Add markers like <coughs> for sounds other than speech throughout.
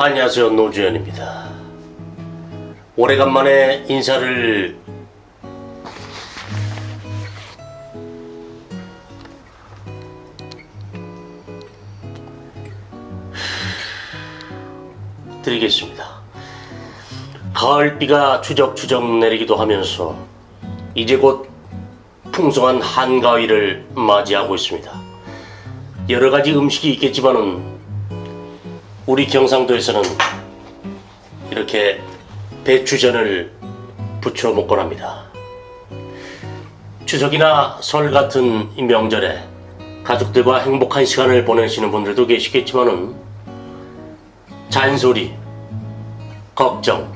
안녕하세요 노주현입니다. 오래간만에 인사를 드리겠습니다. 가을비가 추적추적 내리기도 하면서 이제 곧 풍성한 한가위를 맞이하고 있습니다. 여러 가지 음식이 있겠지만은 우리 경상도에서는 이렇게 배추전을 부쳐 먹곤 합니다. 추석이나 설 같은 이 명절에 가족들과 행복한 시간을 보내시는 분들도 계시겠지만은 잔소리, 걱정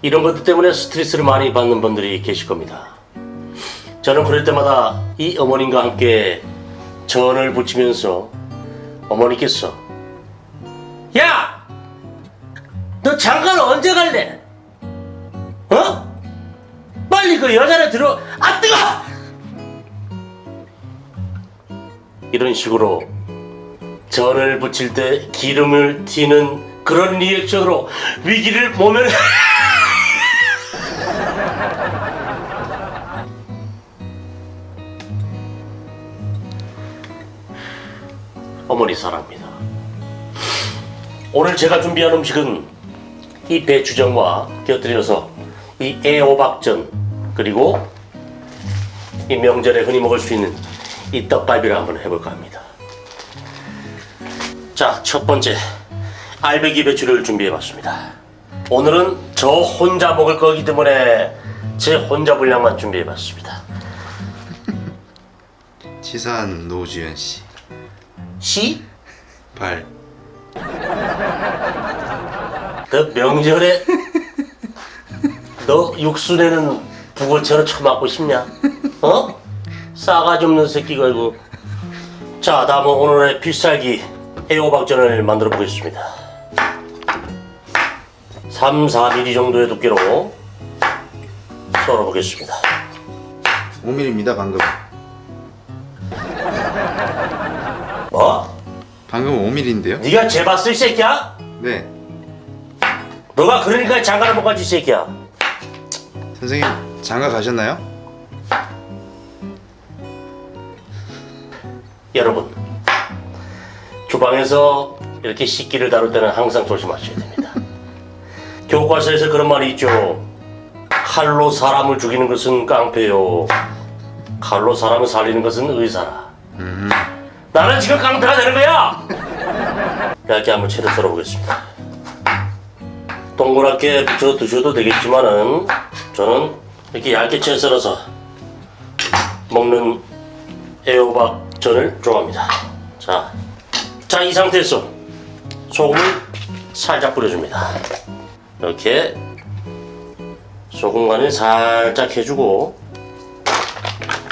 이런 것들 때문에 스트레스를 많이 받는 분들이 계실 겁니다. 저는 그럴 때마다 이 어머님과 함께 전을 부치면서 어머니께서 야! 너 잠깐 언제 갈래? 어? 빨리 그 여자를 들어 아 뜨거! 이런 식으로 전을 부칠 때 기름을 튀는 그런 리액션으로 위기를 모면 <laughs> 어머니 사랑합니다. 오늘 제가 준비한 음식은 이 배추전과 곁들여서 이 애호박전 그리고 이 명절에 흔히 먹을 수 있는 이 떡갈비를 한번 해볼까 합니다. 자, 첫 번째 알배기 배추를 준비해봤습니다. 오늘은 저 혼자 먹을 거기 때문에 제 혼자 분량만 준비해봤습니다. 치사한 노주현 씨. 시? 발. 그 명절에 너 육수 내는 북어처럼 처맞고 싶냐? 어? 싸가지 없는 새끼가 이거. 자, 다음은 오늘의 필살기 애호박전을 만들어 보겠습니다. 3, 4mm 정도의 두께로 썰어 보겠습니다. 5mm입니다 방금. 방금 5mm인데요? 네가 재봤어 이 새끼야? 네. 너가 그러니까 장가를 못 가지 이 새끼야. 선생님 장가 가셨나요? 여러분 주방에서 이렇게 식기를 다룰 때는 항상 조심하셔야 됩니다. <laughs> 교과서에서 그런 말이 있죠. 칼로 사람을 죽이는 것은 깡패요. 칼로 사람을 살리는 것은 의사라. 나는 지금 깡패가 되는 거야. 얇게 한번 채를 썰어보겠습니다. 동그랗게 붙여 드셔도 되겠지만은 저는 이렇게 얇게 채 썰어서 먹는 애호박전을 좋아합니다. 자, 자 이 상태에서 소금을 살짝 뿌려줍니다. 이렇게 소금 간을 살짝 해주고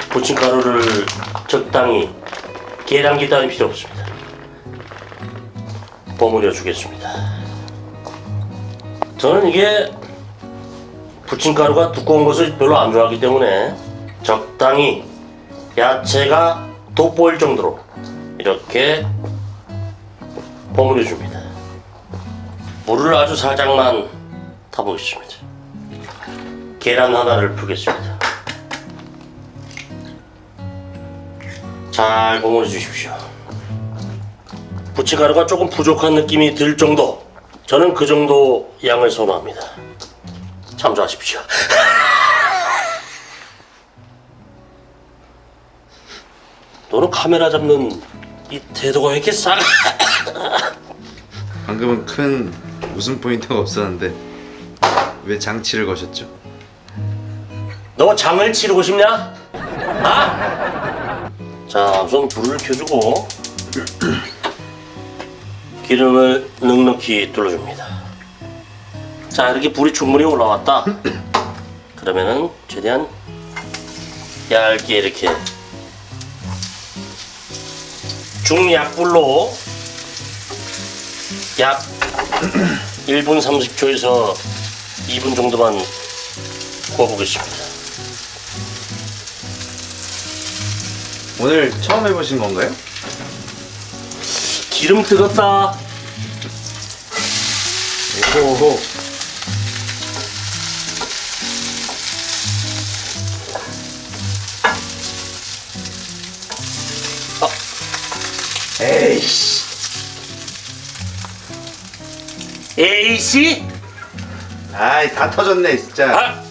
부침가루를 적당히 계량기 따위 필요 없습니다. 버무려 주겠습니다. 저는 이게 부침가루가 두꺼운 것을 별로 안 좋아하기 때문에 적당히 야채가 돋보일 정도로 이렇게 버무려 줍니다. 물을 아주 살짝만 타보겠습니다. 계란 하나를 풀겠습니다. 잘 버무려 주십시오. 부침가루가 조금 부족한 느낌이 들 정도. 저는 그 정도 양을 선호합니다. 참조하십시오. <laughs> 너는 카메라 잡는 이 태도가 왜 이렇게 싸? <coughs> 방금은 큰 웃음 포인트가 없었는데 왜 장치를 거셨죠? 너 장을 치르고 싶냐? 아? 자, 우선 불을 켜주고 기름을 넉넉히 둘러줍니다. 자, 이렇게 불이 충분히 올라왔다. 그러면은 최대한 얇게 이렇게 중약불로 약 1분 30초에서 2분 정도만 구워보겠습니다. 오늘 처음 해보신 건가요? 기름 뜨겁다. 오호. 에이씨. 에이씨? 아이 다 터졌네 진짜. 아!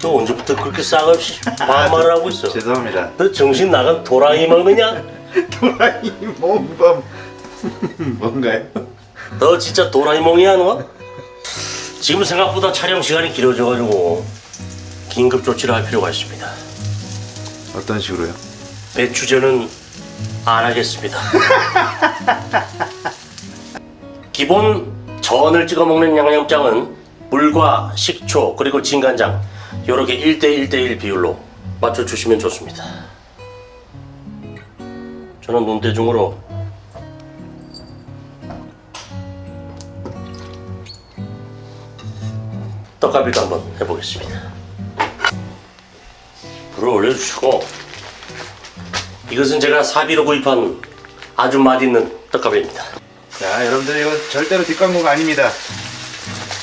너 언제부터 그렇게 싸가없이 반말을 하고 있어? <laughs> 죄송합니다. 너 정신 나간 도랑이 먹느냐? <laughs> 도라이 몽범 <laughs> 뭔가요? 너 진짜 도라이몽이야 너? 지금 생각보다 촬영 시간이 길어져가지고 긴급 조치를 할 필요가 있습니다. 어떤 식으로요? 배추전은 안 하겠습니다. 기본 전을 찍어 먹는 양념장은 물과 식초 그리고 진간장 요렇게 1대 1대1 비율로 맞춰 주시면 좋습니다. 저는 눈대중으로 떡갈비도 한번 해보겠습니다. 불을 올려주시고 이것은 제가 사비로 구입한 아주 맛있는 떡갈비입니다. 자 여러분들 이건 절대로 뒷광고가 아닙니다.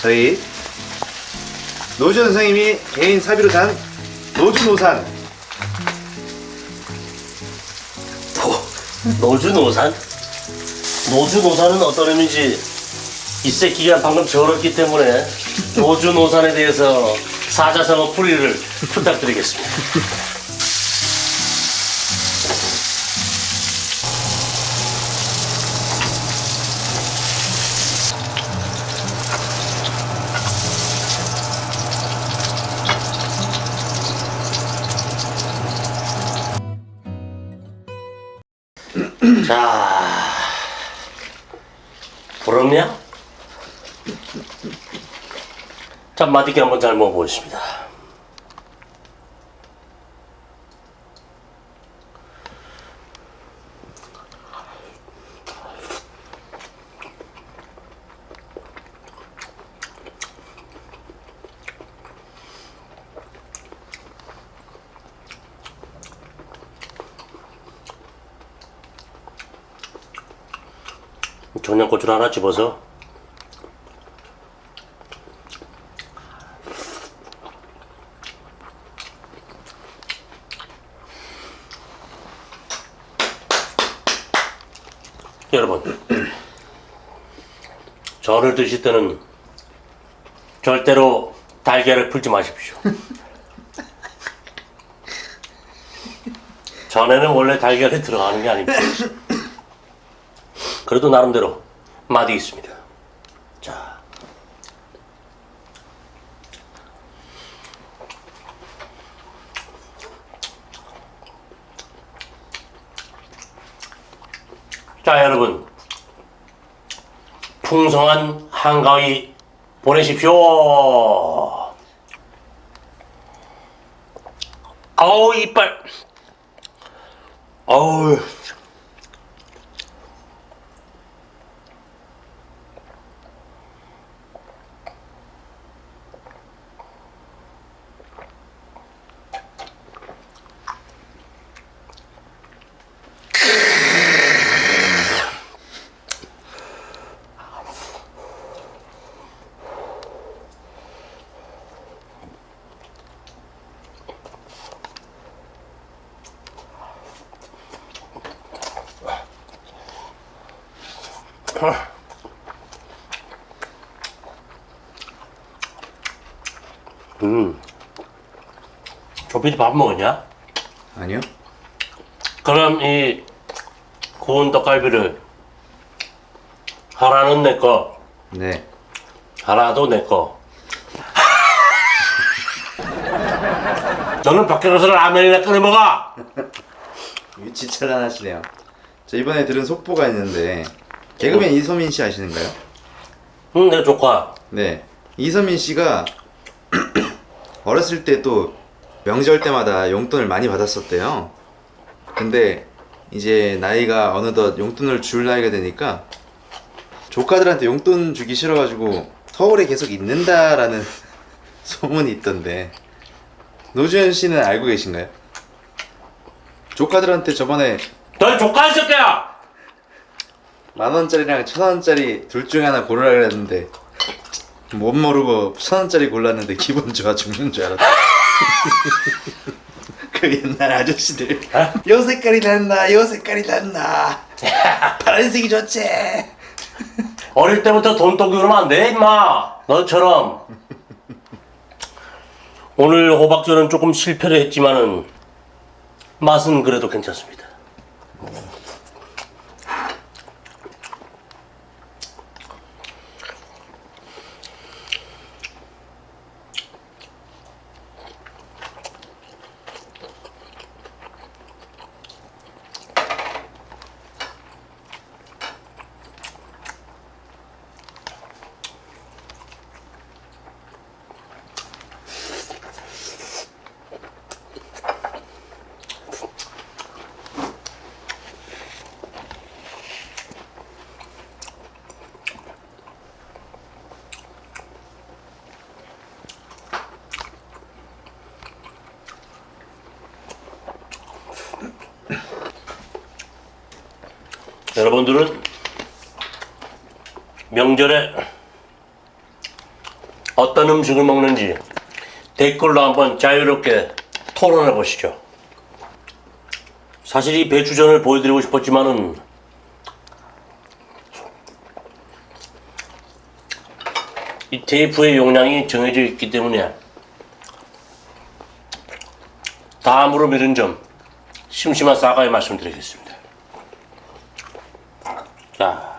저희 노주 선생님이 개인 사비로 산 노주 노산 노주 노산? 노주 노산은 어떤 의미인지 이 새끼가 방금 저랬기 때문에 노주 노산에 대해서 사자성어 풀이를 부탁드리겠습니다. 자, 부럽냐? 자, 맛있게 한번 잘 먹어보겠습니다. 청양고추를 하나 집어서 여러분 <clears throat> 전을 드실 때는 절대로 달걀을 풀지 마십시오. <laughs> 전에는 원래 달걀이 들어가는 게 아닙니다. <laughs> 그래도 나름대로 맛이 있습니다. 자. 자, 여러분. 풍성한 한가위 보내십시오. 아우, 이빨. 아우. 조피디 밥 먹었냐? 아니요? 그럼 이 구운 떡갈비를 하나는 내 거, 네. 하나도 내 거. 너는 밖에 가서 라면이나 끓여 먹어. 위치 차단하시네요. 저 이번에 들은 속보가 있는데 개그맨 이소민 씨 아시는가요? 응, 내 조카. 네. 이소민 씨가 어렸을 때 또 명절 때마다 용돈을 많이 받았었대요. 근데 이제 나이가 어느덧 용돈을 줄 나이가 되니까 조카들한테 용돈 주기 싫어가지고 서울에 계속 있는다라는 <laughs> 소문이 있던데 노주현 씨는 알고 계신가요? 조카들한테 저번에 너 조카 이 새끼야. 만 원짜리랑 천 원짜리 둘 중에 하나 고르라 그랬는데 못 모르고 천 원짜리 골랐는데 기분 좋아 죽는 줄 알았다. <laughs> 그 옛날 아저씨들 요 색깔이 낫나 요 색깔이 낫나 파란색이 좋지. 어릴 때부터 돈독이 그러면 안 돼, 임마. 너처럼. 오늘 호박전은 조금 실패를 했지만은 맛은 그래도 괜찮습니다. 여러분들은 명절에 어떤 음식을 먹는지 댓글로 한번 자유롭게 토론해 보시죠. 사실 이 배추전을 보여드리고 싶었지만은 이 테이프의 용량이 정해져 있기 때문에 다음으로 미룬 점 심심한 사과의 말씀드리겠습니다. 자,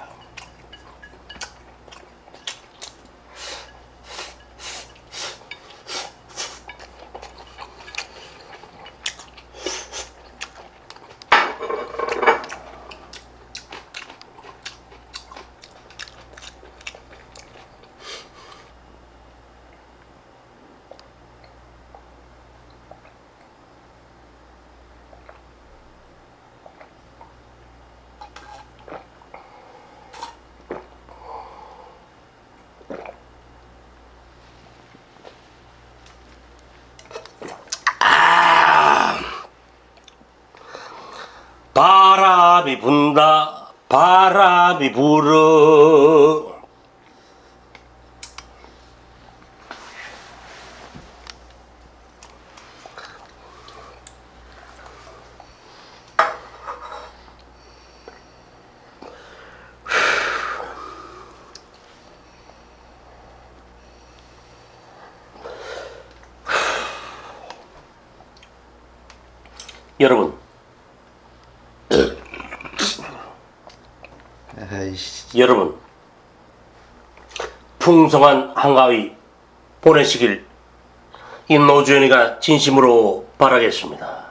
바람이 분다, 바람이 불어. 여러분, 아이씨. 여러분 풍성한 한가위 보내시길 이 노주현이가 진심으로 바라겠습니다.